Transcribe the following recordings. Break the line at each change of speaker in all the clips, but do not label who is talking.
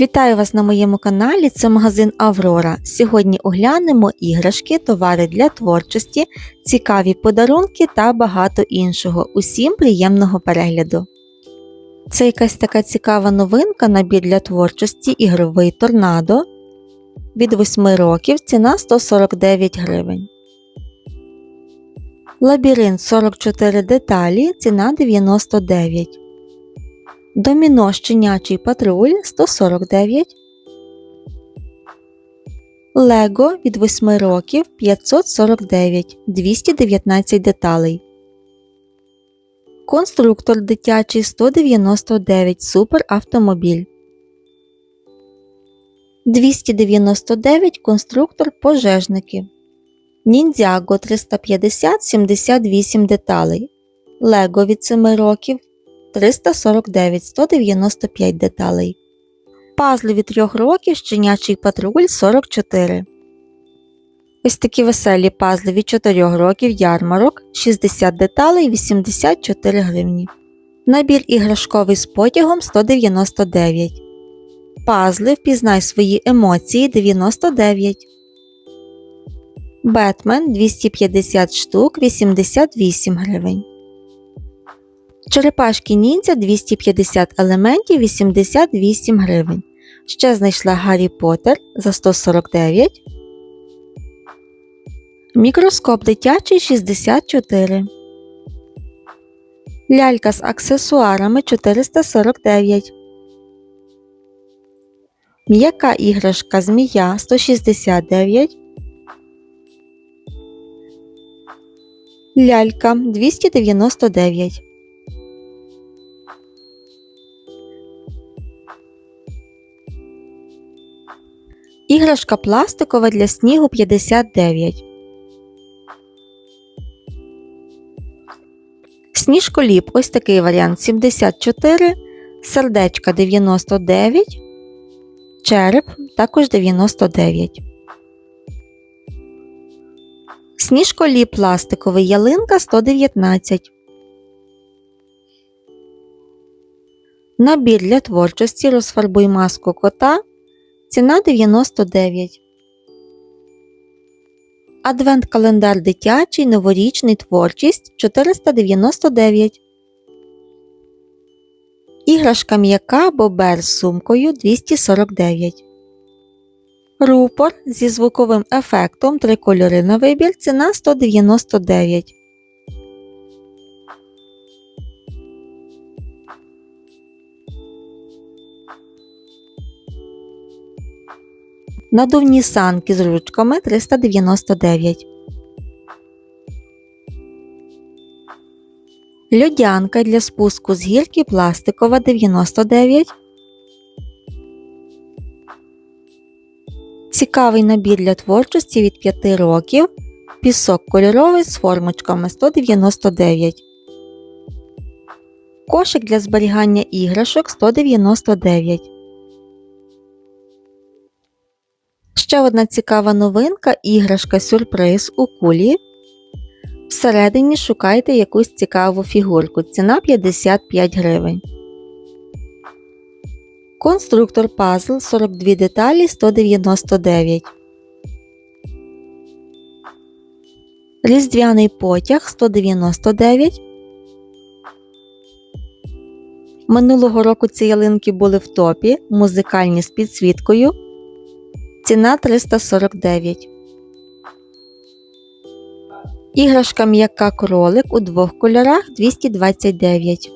Вітаю вас на моєму каналі. Це магазин Аврора. Сьогодні оглянемо іграшки, товари для творчості, цікаві подарунки та багато іншого. Усім приємного перегляду. Це якась така цікава новинка, набір для творчості ігровий торнадо. Від 8 років ціна 149 гривень. Лабіринт 44 деталі, ціна 99 Доміно щенячий патруль 149. Лего від 8 років 549 219 деталей. Конструктор дитячий 199 суперавтомобіль. 299 конструктор пожежники. Ніндзяго 350 78 деталей. Лего від 7 років 349 195 деталей. Пазли від 3 років щенячий патруль 44. Ось такі веселі пазли від 4 років ярмарок 60 деталей 84 гривні. Набір іграшковий з потягом 199. Пазли впізнай свої емоції 99. Бетмен 250 штук 88 гривень. Черепашки ніндзя 250 елементів 88 гривень. Ще знайшла Гаррі Поттер за 149. Мікроскоп дитячий 64. Лялька з аксесуарами 449. М'яка іграшка змія 169. Лялька 299. Іграшка пластикова для снігу 59. Сніжколіп ось такий варіант 74, сердечка 99, череп також 99. Сніжколіп пластиковий ялинка 119. Набір для творчості розфарбуй маску кота Ціна 99. Адвент календар дитячий, новорічний творчість 499. Іграшка м'яка бобер з сумкою 249. Рупор зі звуковим ефектом три кольори на вибір. Ціна 199. Надувні санки з ручками 399. Льодянка для спуску з гірки пластикова 99. Цікавий набір для творчості від 5 років. Пісок кольоровий з формочками 199. Кошик для зберігання іграшок 199. Ще одна цікава новинка іграшка сюрприз у кулі. Всередині шукайте якусь цікаву фігурку. Ціна 55 гривень. Конструктор пазл 42 деталі 199. Різдвяний потяг 199. Минулого року ці ялинки були в топі, музикальні з підсвіткою. Ціна 349. Іграшка м'яка кролик у двох кольорах 229.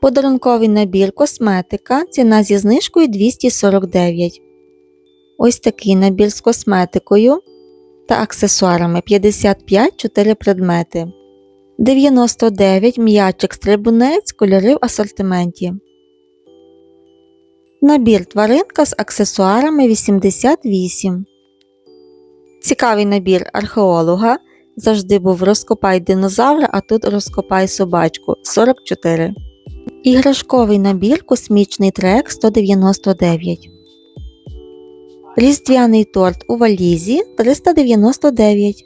Подарунковий набір косметика. Ціна зі знижкою 249. Ось такий набір з косметикою та аксесуарами 55 4 предмети. 99 м'ячик стрибунець кольори в асортименті. Набір тваринка з аксесуарами 88. Цікавий набір археолога. Завжди був розкопай динозавра, а тут розкопай собачку 44. Іграшковий набір космічний трек 199. Різдвяний торт у валізі 399.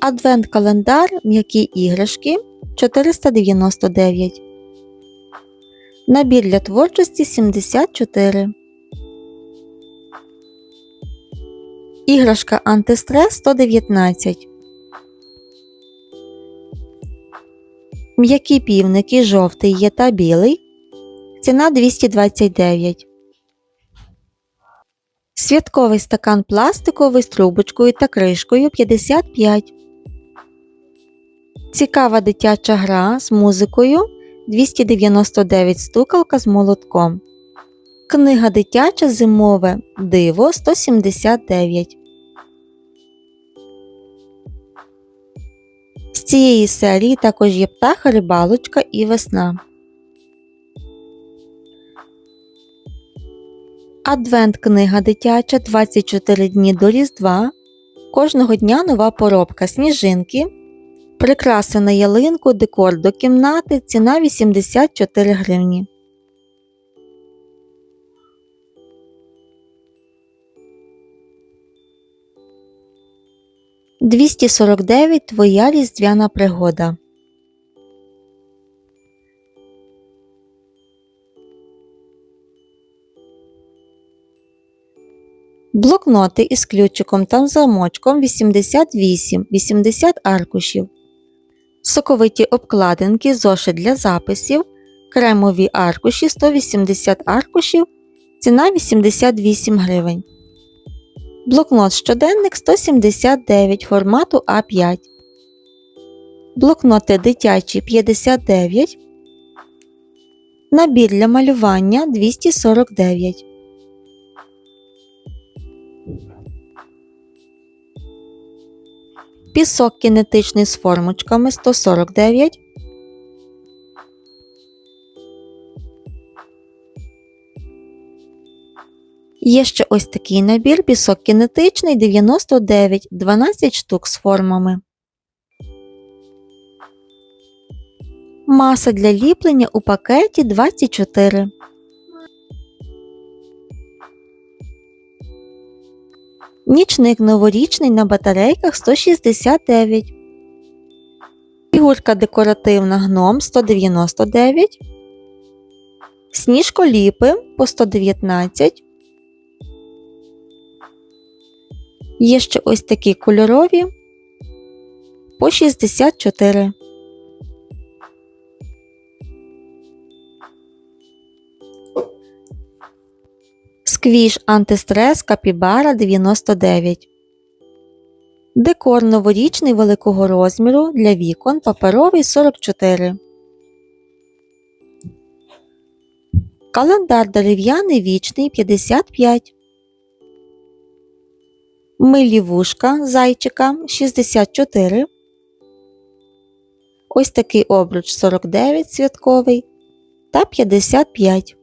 Адвент календар м'які іграшки 499. Набір для творчості 74. Іграшка антистрес 119. М'які півники жовтий є та білий. Ціна 229. Святковий стакан пластиковий з трубочкою та кришкою 55. Цікава дитяча гра з музикою 299 стукалка з молотком. Книга дитяча зимове диво 179. З цієї серії також є птаха, рибалочка і весна. Адвент книга дитяча 24 дні до Різдва. Кожного дня нова поробка сніжинки. Прикраси на ялинку, декор до кімнати, ціна 84 гривні. Двісті сорок дев'ять Твоя різдвяна пригода. Блокноти із ключиком та замочком 88, 80 аркушів. Соковиті обкладинки, зошит для записів, кремові аркуші 180 аркушів, ціна 88 гривень. Блокнот щоденник 179 формату А5. Блокноти дитячі 59. Набір для малювання 249. Пісок кінетичний з формочками 149. Є ще ось такий набір пісок кінетичний 99, 12 штук з формами. Маса для ліплення у пакеті 24. Нічник новорічний на батарейках 169. Фігурка декоративна гном 199. Сніжко ліпи по 119. Є ще ось такі кольорові по 64. Сквіш антистрес Капібара 99. Декор новорічний великого розміру для вікон паперовий 44. Календар дерев'яний вічний 55. Милі вушка зайчика 64. Ось такий обруч 49 святковий та 55.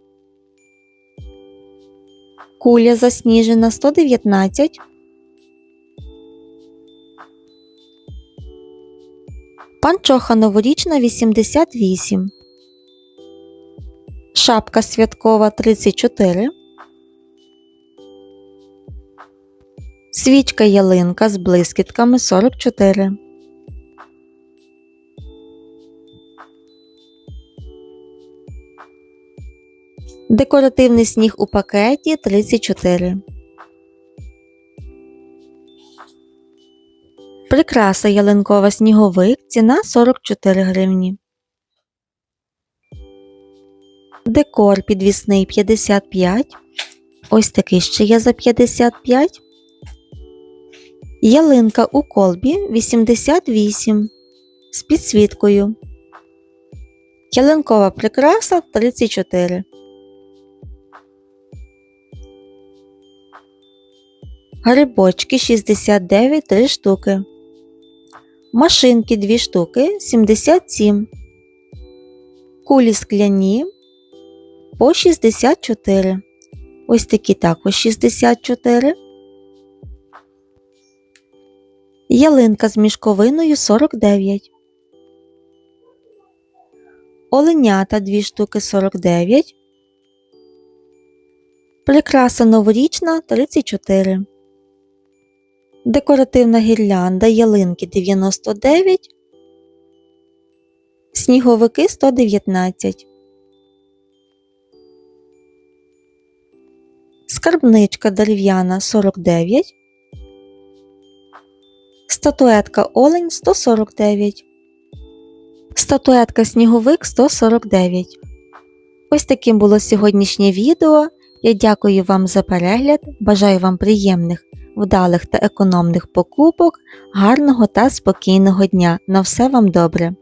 Куля засніжена 119. Панчоха новорічна 88. Шапка святкова 34. Свічка ялинка з блискітками 44. Декоративний сніг у пакеті 34. Прикраса ялинкова сніговик. Ціна 44 гривні. Декор підвісний 55. Ось такий ще є за 55. Ялинка у колбі 88 з підсвіткою. Ялинкова прикраса 34. Грибочки 69 3 штуки. Машинки 2 штуки 77. Кулі скляні по 64. Ось такі також 64. Ялинка з мішковиною 49. Оленята 2 штуки 49. Прикраса новорічна 34. Декоративна гірлянда ялинки 99. Сніговики 119. Скарбничка дерев'яна 49. Статуетка Олень 149. Статуетка Сніговик 149. Ось таким було сьогоднішнє відео. Я дякую вам за перегляд. Бажаю вам приємних, вдалих та економних покупок, гарного та спокійного дня. На все вам добре!